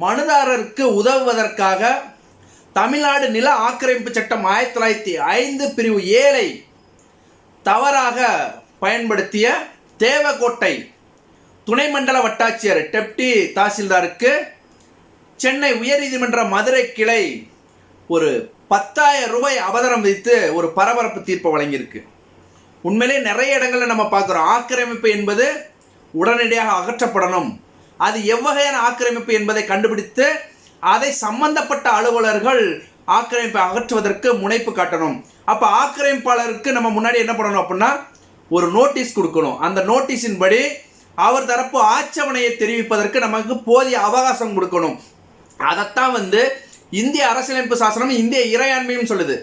மனுதாரருக்கு உதவுவதற்காக தமிழ்நாடு நில ஆக்கிரமிப்பு சட்டம் ஆயிரத்தி தொள்ளாயிரத்தி ஐந்து பிரிவு ஏழை தவறாக பயன்படுத்திய தேவக்கோட்டை துணை மண்டல வட்டாட்சியர் டெப்டி தாசில்தாருக்கு சென்னை உயர்நீதிமன்ற மதுரை கிளை ஒரு பத்தாயிரம் ரூபாய் அவதரம் விதித்து ஒரு பரபரப்பு தீர்ப்பை வழங்கியிருக்கு. உண்மையிலே நிறைய இடங்களில் நம்ம பார்க்குறோம். ஆக்கிரமிப்பு என்பது உடனடியாக அகற்றப்படணும். அது எவ்வகையான ஆக்கிரமிப்பு என்பதை கண்டுபிடித்து அதை சம்பந்தப்பட்ட அலுவலர்கள் ஆக்கிரமிப்பை அகற்றுவதற்கு முனைப்பு காட்டணும். அப்போ ஆக்கிரமிப்பாளருக்கு நம்ம முன்னாடி என்ன பண்ணணும் அப்படின்னா ஒரு நோட்டீஸ் கொடுக்கணும். அந்த நோட்டீஸின் படி அவர் தரப்பு ஆட்சேபனையை தெரிவிப்பதற்கு நமக்கு போதிய அவகாசம் கொடுக்கணும். அதைத்தான் வந்து இந்திய அரசியலமைப்பு சாசனம் இந்திய இறையாண்மையும் சொல்லுது.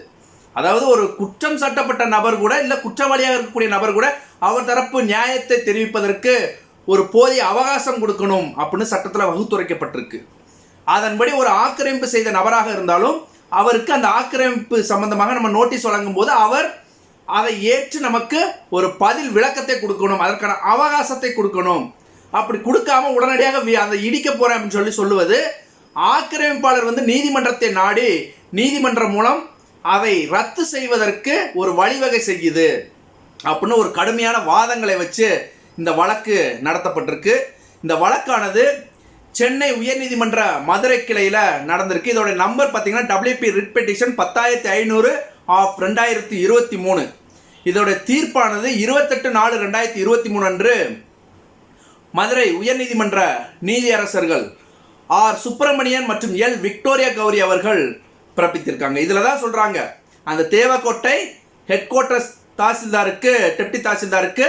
அதாவது ஒரு குற்றம் சாட்டப்பட்ட நபர் கூட இல்லை குற்றவாளியாக இருக்கக்கூடிய நபர் கூட அவர் தரப்பு நியாயத்தை தெரிவிப்பதற்கு ஒரு போதிய அவகாசம் கொடுக்கணும் அப்படின்னு சட்டத்தில் வகுத்துரைக்கப்பட்டிருக்கு. அதன்படி ஒரு ஆக்கிரமிப்பு செய்த நபராக இருந்தாலும் அவருக்கு அந்த ஆக்கிரமிப்பு சம்பந்தமாக நம்ம நோட்டீஸ் வழங்கும் போது அவர் அதை ஏற்று நமக்கு ஒரு பதில் விளக்கத்தை கொடுக்கணும் அதற்கான அவகாசத்தை கொடுக்கணும். அப்படி கொடுக்காம உடனடியாக வி- அதை இடிக்க போறேன் அப்படின்னு சொல்லி சொல்லுவது ஆக்கிரமிப்பாளர் வந்து நீதிமன்றத்தை நாடி நீதிமன்றம் மூலம் அதை ரத்து செய்வதற்கு ஒரு வழிவகை செய்யுது. அப்படின்னு ஒரு கடுமையான வாதங்களை வச்சு இந்த வழக்கு நடத்தப்பட்டிருக்கு. இந்த வழக்கானது சென்னை உயர்நீதிமன்ற மதுரை கிளையில் நடந்திருக்கு. இதோட நம்பர் பார்த்தீங்கன்னா டபிள்யூபி ரிட் பெட்டிஷன் பத்தாயிரத்தி ஐநூறு ஆஃப் ரெண்டாயிரத்தி இருபத்தி மூணு. இதோட தீர்ப்பானது இருபத்தெட்டு நாலு ரெண்டாயிரத்தி இருபத்தி மூணு அன்று மதுரை உயர்நீதிமன்ற நீதியரசர்கள் ஆர். சுப்பிரமணியன் மற்றும் எல். விக்டோரியா கௌரி அவர்கள் பிறப்பித்திருக்காங்க. இதில் தான் சொல்கிறாங்க அந்த தேவக்கோட்டை ஹெட் குவார்ட்டர்ஸ் தாசில்தாருக்கு டெப்டி தாசில்தாருக்கு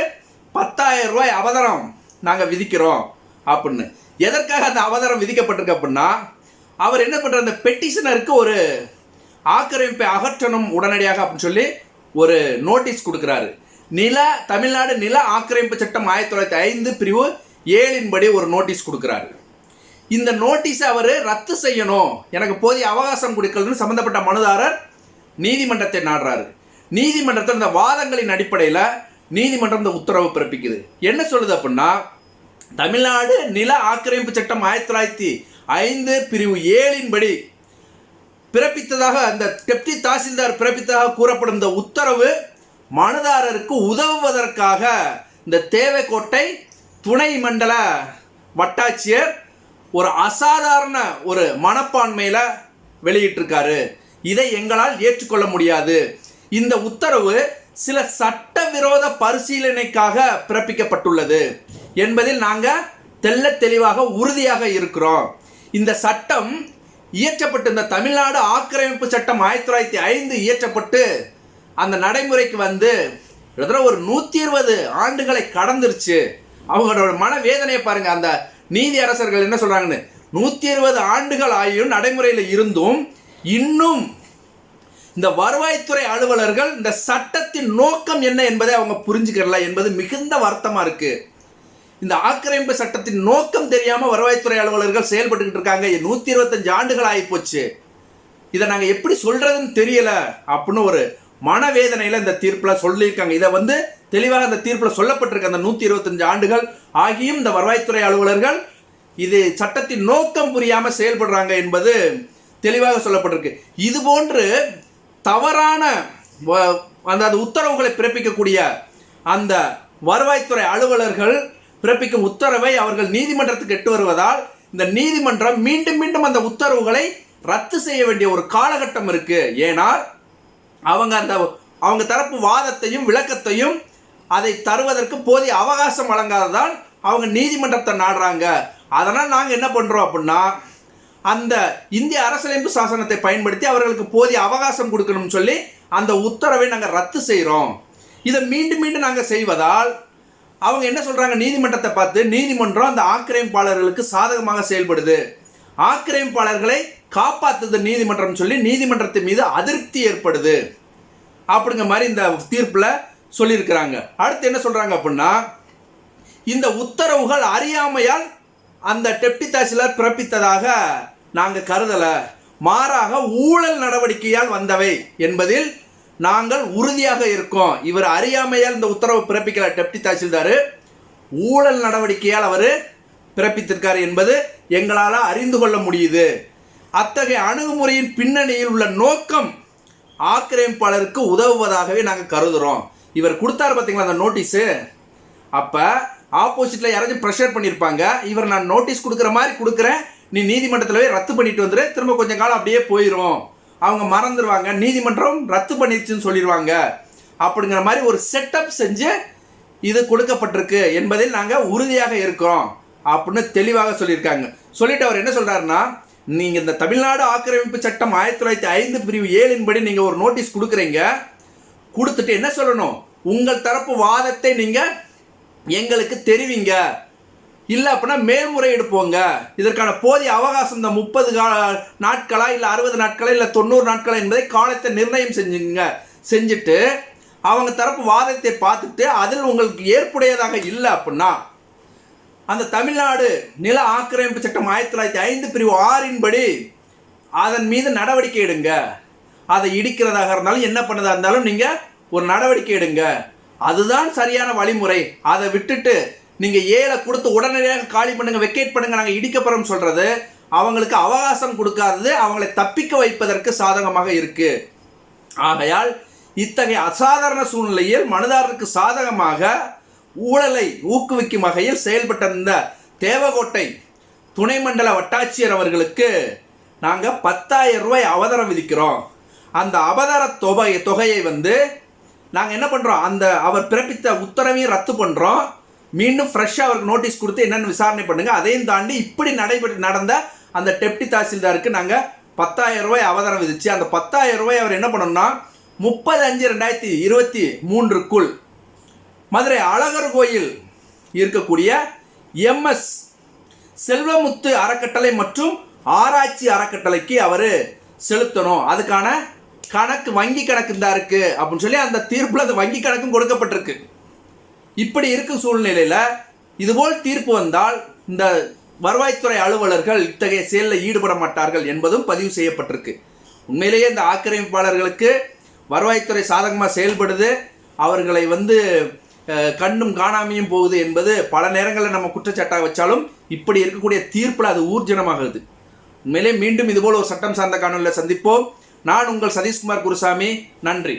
பத்தாயிரம் ரூபாய் அவதாரம் நாங்கள் விதிக்கிறோம் அப்படின்னு. எதற்காக அந்த அவதாரம் விதிக்கப்பட்டிருக்கு அப்படின்னா அவர் என்ன பண்ணுற அந்த பெட்டிஷனருக்கு ஒரு ஆக்கிரமிப்பை அகற்றணும் உடனடியாக அப்படின்னு சொல்லி ஒரு நோட்டீஸ் கொடுக்குறாரு. நில தமிழ்நாடு நில ஆக்கிரமிப்பு சட்டம் ஆயிரத்தி தொள்ளாயிரத்தி ஐந்து பிரிவு ஏழின்படி ஒரு நோட்டீஸ் கொடுக்குறாரு. இந்த நோட்டீஸை அவர் ரத்து செய்யணும். எனக்கு போதிய அவகாசம் கொடுக்கலன்னு சம்மந்தப்பட்ட மனுதாரர் நீதிமன்றத்தை நாடுறாரு. நீதிமன்றத்தில் இந்த வாதங்களின் அடிப்படையில் நீதிமன்றம் இந்த உத்தரவு பிறப்பிக்குது. என்ன சொல்லுது அப்படின்னா தமிழ்நாடு நில ஆக்கிரமிப்பு சட்டம் ஆயிரத்தி தொள்ளாயிரத்தி ஐந்து பிரிவு ஏழின்படி பிறப்பித்ததாக அந்த டெப்டி தாசில்தார் பிறப்பித்ததாக கூறப்படும் இந்த உத்தரவு மனுதாரருக்கு உதவுவதற்காக இந்த தேவைக்கோட்டை துணை மண்டல வட்டாட்சியர் ஒரு அசாதாரண ஒரு மனப்பான்மையில் வெளியிட்டிருக்காரு. இதை எங்களால் ஏற்றுக்கொள்ள முடியாது. இந்த உத்தரவு சில சட்டவிரோத பரிசீலனைக்காக பிறப்பிக்கப்பட்டுள்ளது. என்பதில் நாங்கள் தெள்ள தெளிவாக உறுதியாக இருக்கிறோம். இந்த சட்டம் இயற்றப்பட்டு இந்த தமிழ்நாடு ஆக்கிரமிப்பு சட்டம் ஆயிரத்தி தொள்ளாயிரத்தி ஐந்து இயற்றப்பட்டு அந்த நடைமுறைக்கு வந்து கிட்டத்தட்ட ஒரு நூற்றி இருபது ஆண்டுகளை கடந்துருச்சு. அவங்களோட மன வேதனையை அந்த நீதி அரசர்கள் என்ன சொல்கிறாங்கன்னு நூற்றி இருபது ஆண்டுகள் ஆகியும் நடைமுறையில் இருந்தும் இன்னும் இந்த வருவாய்த்துறை அலுவலர்கள் இந்த சட்டத்தின் நோக்கம் என்ன என்பதை அவங்க புரிஞ்சுக்கிறல என்பது மிகுந்த வருத்தமா இருக்கு. இந்த ஆக்கிரமிப்பு சட்டத்தின் நோக்கம் தெரியாம வருவாய்த்துறை அலுவலர்கள் செயல்பட்டுக்கிட்டு இருக்காங்க. நூத்தி இருபத்தஞ்சு ஆண்டுகள் ஆகிப்போச்சு இதை நாங்கள் எப்படி சொல்றதுன்னு தெரியல அப்படின்னு ஒரு மனவேதனையில் இந்த தீர்ப்பில் சொல்லியிருக்காங்க. இதை வந்து தெளிவாக அந்த தீர்ப்பில் சொல்லப்பட்டிருக்கு. அந்த நூற்றி இருபத்தஞ்சு ஆண்டுகள் ஆகியும் இந்த வருவாய்த்துறை அலுவலர்கள் இது சட்டத்தின் நோக்கம் புரியாமல் செயல்படுறாங்க என்பது தெளிவாக சொல்லப்பட்டிருக்கு. இது போன்று தவறான வ- அந்த அது உத்தரவுகளை பிறப்பிக்கக்கூடிய அந்த வருவாய்த்துறை அலுவலர்கள் பிறப்பிக்கும் உத்தரவை அவர்கள் நீதிமன்றத்துக்கு எட்டு வருவதால் இந்த நீதிமன்றம் மீண்டும் மீண்டும் அந்த உத்தரவுகளை ரத்து செய்ய வேண்டிய ஒரு காலகட்டம் இருக்கு. ஏனால் அவங்க அந்த அவங்க தரப்பு வாதத்தையும் விளக்கத்தையும் அதை தருவதற்கு போதிய அவகாசம் வழங்காததால் அவங்க நீதிமன்றத்தை நாடுறாங்க. அதனால் நாங்கள் என்ன பண்ணுறோம் அப்படின்னா அந்த இந்திய அரசியலமைப்பு சாசனத்தை பயன்படுத்தி அவர்களுக்கு போதிய அவகாசம் கொடுக்கணும்னு சொல்லி அந்த உத்தரவை நாங்கள் ரத்து செய்கிறோம் இதை மீண்டும் மீண்டும் நாங்கள் செய்வதால் அவங்க என்ன சொல்கிறாங்க நீதிமன்றத்தை பார்த்து நீதிமன்றம் அந்த ஆக்கிரமிப்பாளர்களுக்கு சாதகமாக செயல்படுது. ஆக்கிரமிப்பாளர்களை காப்பாற்றுது நீதிமன்றம் சொல்லி நீதிமன்றத்தின் மீது அதிருப்தி ஏற்படுது. அப்படிங்கிற மாதிரி இந்த தீர்ப்பில் சொல்லியிருக்கிறாங்க. அடுத்து என்ன சொல்கிறாங்க அப்படின்னா இந்த உத்தரவுகள் அறியாமையால் அந்த டெப்டி தாசிலர் பிறப்பித்ததாக நாங்கள் கருதலை. மாறாக ஊழல் நடவடிக்கையால் வந்தவை என்பதில் நாங்கள் உறுதியாக இருக்கோம். இவர் அறியாமையால் இந்த உத்தரவு பிறப்பிக்கிற டெப்டி தாசில்தார். ஊழல் நடவடிக்கையால் அவர் பிறப்பித்திருக்கார் என்பது எங்களால் அறிந்து கொள்ள முடியுது. அத்தகைய அணுகுமுறையின் பின்னணியில் உள்ள நோக்கம் ஆக்கிரமிப்பாளருக்கு உதவுவதாகவே நாங்கள் கருதுகிறோம் இவர் கொடுத்தாரு பார்த்தீங்களா அந்த நோட்டீஸு? அப்போ ஆப்போசிட்டில் யாராச்சும் ப்ரெஷர் பண்ணியிருப்பாங்க இவர் நான் நோட்டீஸ் கொடுக்குற மாதிரி கொடுக்குறேன். நீ நீதிமன்றத்தில் ரத்து பண்ணிட்டு வந்துரு திரும்ப கொஞ்சம் காலம் அப்படியே போயிடும் அவங்க மறந்துடுவாங்க நீதிமன்றம் ரத்து பண்ணிருச்சுன்னு சொல்லிடுவாங்க அப்படிங்கிற மாதிரி ஒரு செட்டப் செஞ்சு இது கொடுக்கப்பட்டிருக்கு என்பதில் நாங்கள் உறுதியாக இருக்கிறோம் அப்படின்னு தெளிவாக சொல்லியிருக்காங்க. சொல்லிட்டு அவர் என்ன சொல்கிறாருன்னா நீங்கள் இந்த தமிழ்நாடு ஆக்கிரமிப்பு சட்டம் ஆயிரத்தி தொள்ளாயிரத்தி ஐந்து பிரிவு ஏழின்படி நீங்கள் ஒரு நோட்டீஸ் கொடுக்குறீங்க. கொடுத்துட்டு என்ன சொல்லணும்? உங்கள் தரப்பு வாதத்தை நீங்கள் எங்களுக்கு தெரிவிங்க. இல்லை அப்படின்னா மேல்முறையீடு போங்க. இதற்கான போதிய அவகாசம் இந்த முப்பது கா நாட்களா இல்லை அறுபது நாட்களா இல்லை தொண்ணூறு நாட்களா என்பதை காலத்தை நிர்ணயம் செஞ்சுங்க. செஞ்சுட்டு அவங்க தரப்பு வாதத்தை பார்த்துட்டு அதில் உங்களுக்கு ஏற்புடையதாக இல்லை அப்படின்னா அந்த தமிழ்நாடு நில ஆக்கிரமிப்பு சட்டம் ஆயிரத்தி தொள்ளாயிரத்தி ஐந்து பிரிவு ஆறின்படி அதன் மீது நடவடிக்கை எடுங்க. அதை இடிக்கிறதாக இருந்தாலும் என்ன பண்ணதா இருந்தாலும் நீங்கள் ஒரு நடவடிக்கை எடுங்க. அதுதான் சரியான வழிமுறை. அதை விட்டுட்டு நீங்கள் ஏழை கொடுத்து உடனடியாக காலி பண்ணுங்க வெக்கேட் பண்ணுங்க நாங்கள் இடிக்கப்புறம் சொல்கிறது அவங்களுக்கு அவகாசம் கொடுக்காதது அவங்களை தப்பிக்க வைப்பதற்கு சாதகமாக இருக்கு. ஆகையால் இத்தகைய அசாதாரண சூழ்நிலையில் மனுதாரருக்கு சாதகமாக ஊழலை ஊக்குவிக்கும் வகையில் செயல்பட்டிருந்த தேவகோட்டை துணை மண்டல வட்டாட்சியர் அவர்களுக்கு நாங்கள் பத்தாயிரம் ரூபாய் அவதாரம் விதிக்கிறோம். அந்த அவதார தொகை தொகையை வந்து நாங்கள் என்ன பண்ணுறோம் அந்த அவர் பிறப்பித்த உத்தரவையும் ரத்து பண்ணுறோம் மீண்டும் ஃப்ரெஷ்ஷாக அவருக்கு நோட்டீஸ் கொடுத்து என்னென்னு விசாரணை பண்ணுங்கள் அதையும் தாண்டி இப்படி நடைபெற்று நடந்த அந்த டெப்டி தாசில்தாருக்கு நாங்கள் பத்தாயிரம் ரூபாய் அவதாரம் விதிச்சு அந்த பத்தாயிரம் ரூபாய் அவர் என்ன பண்ணணும்னா முப்பது அஞ்சு ரெண்டாயிரத்தி இருபத்தி மூன்றுக்குள் மதுரை அழகர் கோயில் இருக்கக்கூடிய எம்எஸ் செல்வமுத்து அறக்கட்டளை மற்றும் ஆராய்ச்சி அறக்கட்டளைக்கு அவர் செலுத்தணும். அதுக்கான கணக்கு வங்கி கணக்கு தான் இருக்குது அப்படின்னு சொல்லி அந்த தீர்ப்பில் அந்த வங்கி கணக்கும் கொடுக்கப்பட்டிருக்கு. இப்படி இருக்கும் சூழ்நிலையில் இதுபோல் தீர்ப்பு வந்தால் இந்த வருவாய்த்துறை அலுவலர்கள் இத்தகைய செயலில் ஈடுபட மாட்டார்கள் என்பதும் பதிவு செய்யப்பட்டிருக்கு. உண்மையிலேயே இந்த ஆக்கிரமிப்பாளர்களுக்கு வருவாய்த்துறை சாதகமாக செயல்படுது. அவர்களை வந்து கண்ணும் காணாமையும் போகுது என்பது பல நேரங்களில் நம்ம குற்றச்சாட்டாக வச்சாலும் இப்படி இருக்கக்கூடிய தீர்ப்பில் அது ஊர்ஜனமாகுது. உண்மையிலே மீண்டும் இதுபோல் ஒரு சட்டம் சார்ந்த காணொலியில் சந்திப்போம். நான் உங்கள் சதீஷ்குமார் குருசாமி. நன்றி.